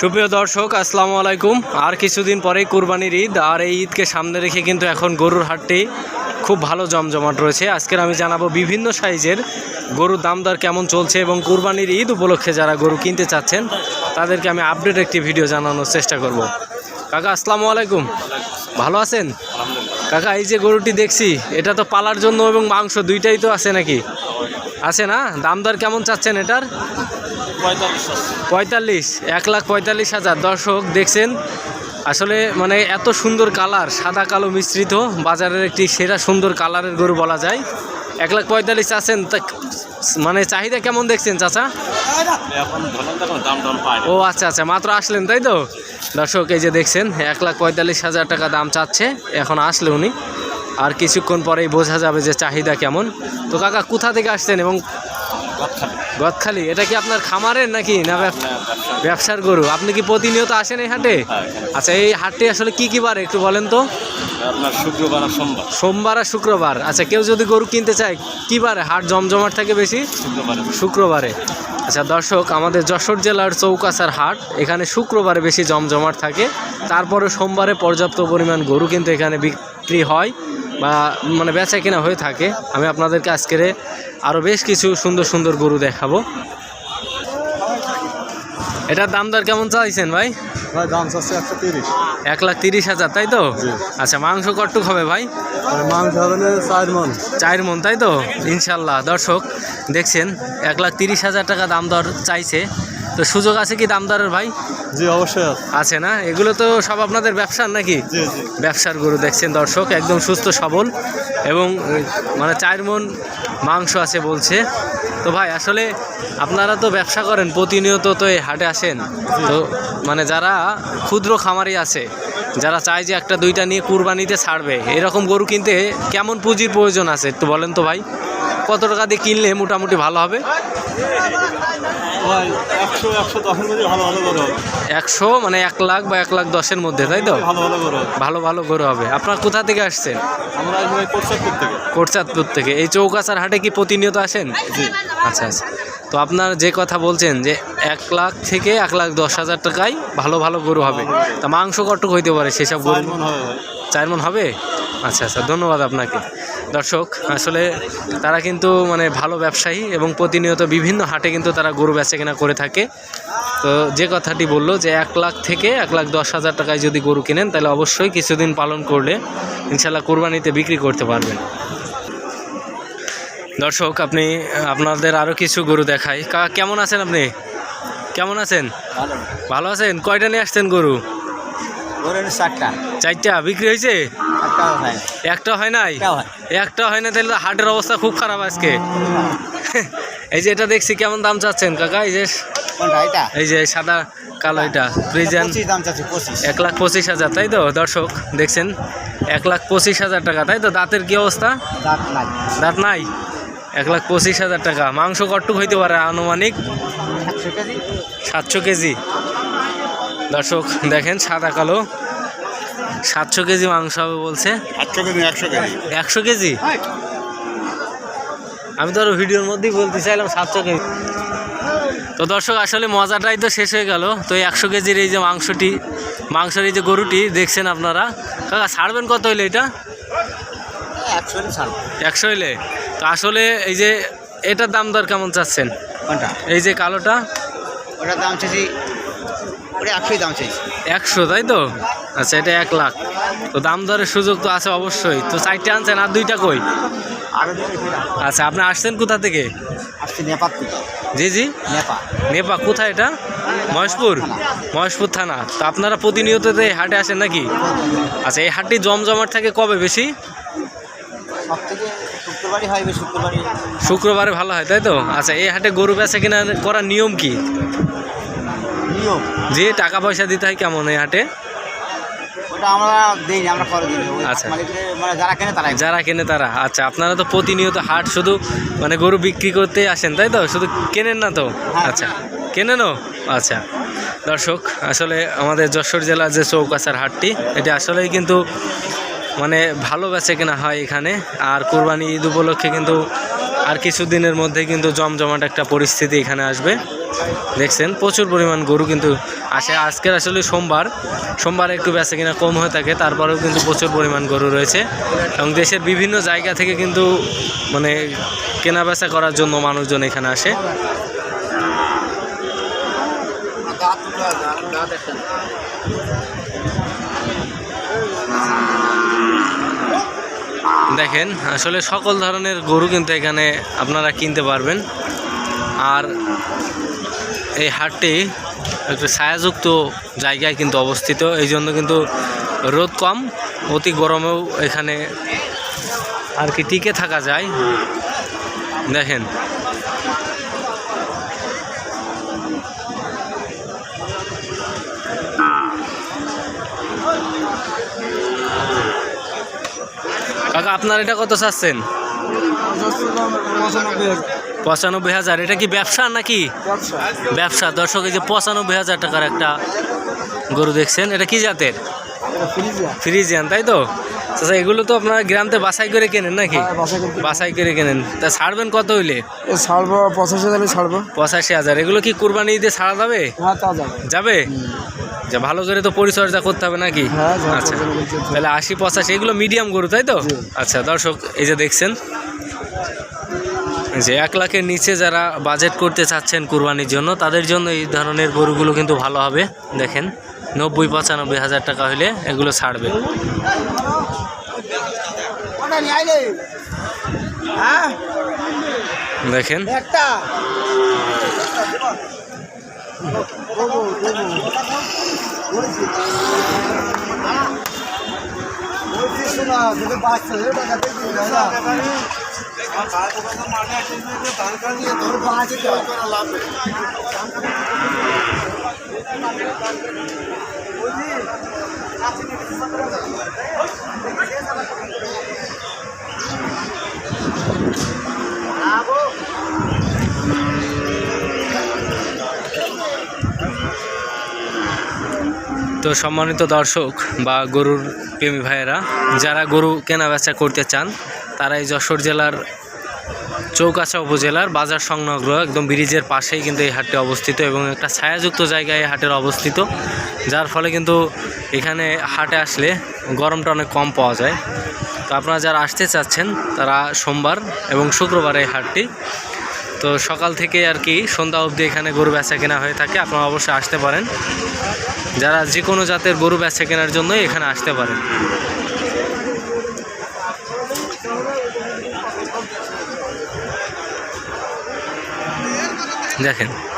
সুপ্রিয় দর্শক, আসসালামু আলাইকুম। আর কিছুদিন পরেই কুরবানির ঈদ, আর এই ঈদকে সামনে রেখে কিন্তু এখন গরুর হাটটি খুব ভালো জমজমাট রয়েছে। আজকের আমি জানাব বিভিন্ন সাইজের গরুর দাম দর কেমন চলছে এবং কুরবানির ঈদ উপলক্ষে যারা গরু কিনতে চাচ্ছেন, তাদেরকে আমি আপডেট একটি ভিডিও জানানোর চেষ্টা করব। কাকা, আসসালামু আলাইকুম। ভালো আছেন? কাকা, এই যে গরুটি দেখছি, এটা তো পালার জন্য এবং মাংস দুইটাই তো আছে নাকি? আছে না? দাম দর কেমন চাচ্ছেন এটার? পঁয়তাল্লিশ এক লাখ পঁয়তাল্লিশ হাজার। দর্শক দেখছেন? আসলে মানে এত সুন্দর কালার সাদা কালো মিশ্রিত বাজারের একটি সেরা সুন্দর কালারের গরু বলা যায়। এক লাখ পঁয়তাল্লিশ আছেন মানে চাহিদা কেমন দেখছেন চাচা? ও আচ্ছা আচ্ছা মাত্র আসলেন তাই তো? দর্শক এই যে দেখছেন এক লাখ পঁয়তাল্লিশ হাজার টাকা দাম চাচ্ছে এখন আসলে উনি। আর কিছুক্ষণ পরেই বোঝা যাবে যে চাহিদা কেমন। তো কাকা কোথা থেকে আসছেন এবং গদখালি এটা কি আপনার খামারের নাকি না ব্যব- ব্যবসার গরু। আপনি কি প্রতিনিয়ত আসেন এই হাটে? হ্যাঁ, আচ্ছা এই হাটটি আসলে কি কি বার একটু বলেন তো? আপনার শুক্রবার আর সোমবার। সোমবার আর শুক্রবার। আচ্ছা কেউ যদি গরু কিনতে চায় কি বারে? হাট জমজমাট থাকে বেশি? শুক্রবারে। শুক্রবারে। আচ্ছা দর্শক আমাদের যশোর জেলার চৌকাছার হাট এখানে শুক্রবারে বেশি জমজমাট থাকে। তারপরে সোমবারে পর্যাপ্ত পরিমাণ গরু কিন্তু এখানে বিক্রি হয়। বা মানে বেচা কেনা হয়ে থাকে আমি আপনাদেরকে আজকের আরও বেশ কিছু সুন্দর সুন্দর গরু দেখাবো। এটার দাম দর কেমন চাইছেন ভাই? দাম চাচ্ছে একশো তিরিশ। এক লাখ তিরিশ হাজার তাই তো? আচ্ছা মাংস কটুক হবে ভাই? মাংস হবে চার মন। চার মন তাই তো? ইনশাল্লাহ দর্শক দেখছেন এক লাখ তিরিশ হাজার টাকা দাম দর চাইছে। তো সুযোগ আছে কি দাম দরের ভাই? জি অবশ্যই আছে। না? এগুলো তো সব আপনাদের ব্যবসার নাকি? ব্যবসার গরু দেখছেন দর্শক একদম সুস্থ সবল এবং মানে চার মন মাংস আছে বলছে। তো ভাই আসলে আপনারা তো ব্যবসা করেন প্রতিনিয়ত তো এই হাটে আসেন। তো মানে যারা ক্ষুদ্র খামারি আছে যারা চায় যে একটা দুইটা নিয়ে কুরবানিতে ছাড়বে এরকম গরু কিনতে কেমন পুঁজির প্রয়োজন আছে একটু বলেন তো ভাই? কত টাকা দিয়ে কিনলে মোটামুটি ভালো হবে? ভাই একশো একশো দশের মধ্যে ভালো ভালো করে একশো মানে এক লাখ বা এক লাখ দশের মধ্যে তাই তো? ভালো ভালো হবে। ভালো ভালো গরু হবে। আপনার কোথা থেকে আসছেন? আমরা থেকে। কোটচাঁদপুর থেকে। এই চৌকাছার হাটে কি প্রতিনিয়ত আসেন? আচ্ছা আচ্ছা। তো আপনার যে কথা বলছেন যে এক লাখ থেকে এক লাখ দশ হাজার টাকায় ভালো ভালো গরু হবে। তা মাংস কটক হইতে পারে সেসব গরু? চার মন হবে? আচ্ছা আচ্ছা ধন্যবাদ আপনাকে। দর্শক আসলে তারা কিন্তু মানে ভালো ব্যবসায়ী এবং প্রতিনিয়ত বিভিন্ন হাটে কিন্তু তারা গরু বেচা কেনা করে থাকে। তো যে কথাটি বলল যে এক লাখ থেকে এক লাখ দশ হাজার টাকায় যদি গরু কিনেন তাহলে অবশ্যই কিছুদিন পালন করলে ইনশাল্লাহ কোরবানিতে বিক্রি করতে পারবেন। দর্শক আপনি আপনাদের আরও কিছু গরু দেখাই। কাকা কেমন আছেন আপনি? কেমন আছেন? ভালো। ভালো আছেন? কয়টা নিয়ে আসছেন গরু? ধরেন চারটা। চারটা বিক্রি হয়েছে? একটা হয় নাই? একটা হয় না। তাহলে তো হাটের অবস্থা খুব খারাপ আজকে। এই যে এটা দেখছি কেমন দাম চাচ্ছেন কাকা? এই যে এই যে সাদা কালো এটা এক লাখ পঁচিশ হাজার তাই তো দর্শক দেখছেন? এক লাখ পঁচিশ হাজার টাকা তাই তো? দাঁতের কি অবস্থা? দাঁত নাই। দাঁত নাই? এক লাখ পঁচিশ হাজার টাকা। মাংস কটুক হইতে পারে আনুমানিক? সাতশো কেজি। দর্শক দেখেন সাদা কালো। সাতশো কেজি মাংস হবে বলছে। একশো কেজি। আমি তো আরও ভিডিওর মধ্যেই বলতে চাইলাম সাতশো কেজি। তো দর্শক আসলে মজাটাই তো শেষ হয়ে গেল। তো এই একশো কেজির এই যে মাংসটি মাংসের এই যে গরুটি দেখছেন আপনারা? কাকা ছাড়বেন কত হইলে এটা? একশো হইলে তো আসলে এই যে এটার দাম দর কেমন চাচ্ছেন? এই যে কালোটা। ওটার দাম চাইছি ওটা একশোই দাম চাইছি। একশো তাই তো? আচ্ছা এটা এক লাখ। তো দাম দরের সুযোগ তো আছে অবশ্যই। তো চারটে আনছেন আর দুইটা কই? আচ্ছা আপনি আসছেন কোথা থেকে? আসছি নেপাল থেকে। জি জি? নেপা কোথায় এটা? মহেশপুর? মহেশপুর থানা। তো আপনারা প্রতিনিয়ত এই হাটে আসেন নাকি? আচ্ছা এই হাটটি জমজমাট থাকে কবে বেশি? শুক্রবারে ভালো হয় তাই তো? আচ্ছা এই হাটে গরু বেচা কিনা করার নিয়ম কি? নিয়ম। যে টাকা পয়সা দিতে হয় কেমন এই হাটে? ওটা আমরা দিই আমরা করে দিই আচ্ছা। মানে যারা কেনে তারাই যারা কেনে তারা। আচ্ছা আপনারা তো প্রতিনিয়ত হাট শুধু মানে গরু বিক্রি করতে আসেন তাই তো? শুধু কেনেন না তো? আচ্ছা কেনেনও? আচ্ছা। দর্শক আসলে আমাদের যশোর জেলার যে চৌকাছার হাটটি এটা আসলেই কিন্তু মানে ভালো বেচে কেনা হয় এখানে। আর কোরবানি ঈদ উপলক্ষে কিন্তু আর কিছু দিনের মধ্যে কিন্তু জমজমাট একটা পরিস্থিতি এখানে আসবে। দেখছেন, প্রচুর পরিমাণ গরু কিন্তু আসে। আজকের আসলে সোমবার। সোমবার একটু বেচা কিনা কম হয়ে থাকে, তারপরেও কিন্তু প্রচুর পরিমাণ গরু রয়েছে। এবং দেশের বিভিন্ন জায়গা থেকে কিন্তু মানে কেনা বেচা করার জন্য মানুষজন এখানে আসে। দেখেন, আসলে সকল ধরনের গরু কিন্তু এখানে আপনারা কিনতে পারবেন। আর এই হাটটি একটু ছায়াযুক্ত জায়গায় কিন্তু অবস্থিত। এই জন্য কিন্তু রোদ কম, অতি গরমেও এখানে আর কি টিকে থাকা যায়। দেখেন। কাকা, আপনার এটা কত চাচ্ছেন? পঁচানব্বই হাজার। এটা কি ব্যবসা নাকি? ব্যবসা। দর্শক এই যে পঁচানব্বই হাজার টাকার একটা গরু দেখছেন এটা কি জাতের? ফ্রিজিয়ান। তাই তো? আচ্ছা এগুলো তো আপনারা গ্রামতে বাছাই করে কেনেন নাকি? হ্যাঁ, বাছাই করে কেনেন। তা ছাড়বেন কত হইলে? ছাড়বো পঁচাশি হাজারে ছাড়বো। পঁচাশি হাজার। এগুলো কি কুরবানি ঈদে ছাড়া যাবে? হ্যাঁ যাবে। যে ভালো করে তো পরিচর্যা করতে হবে নাকি? হ্যাঁ, আচ্ছা। তাহলে আশি পঁচাশি এগুলো মিডিয়াম গরু তাই তো? আচ্ছা দর্শক এই যে দেখছেন যে এক লাখের নিচে যারা বাজেট করতে চাচ্ছেন কুরবানির জন্য, তাদের জন্য এই ধরনের গরুগুলো কিন্তু ভালো হবে। দেখেন, নব্বই, পঁচানব্বই হাজার টাকা হলে এগুলো ছাড়বে। দেখেন। তো সম্মানিত দর্শক বা গরুর প্রেমী ভাইয়েরা, যারা গরু কেনা বেচা করতে চান, তারা এই যশোর জেলার চৌকাছা উপজেলার বাজার সংলগ্ন একদম ব্রিজের পাশেই কিন্তু এই হাটটি অবস্থিত এবং একটা ছায়াযুক্ত জায়গায় এই হাটের অবস্থিত, যার ফলে কিন্তু এখানে হাটে আসলে গরমটা অনেক কম পাওয়া যায়। তো আপনারা যারা আসতে চাচ্ছেন, তারা সোমবার এবং শুক্রবার এই হাটটি। তো সকাল থেকে আর কি সন্ধ্যা অবধি এখানে গরু বেচা কেনা হয়ে থাকে, আপনারা অবশ্যই আসতে পারেন। যারা যে কোনো জাতের গরু বেচা কেনার জন্যই এখানে আসতে পারেন। দেখেন।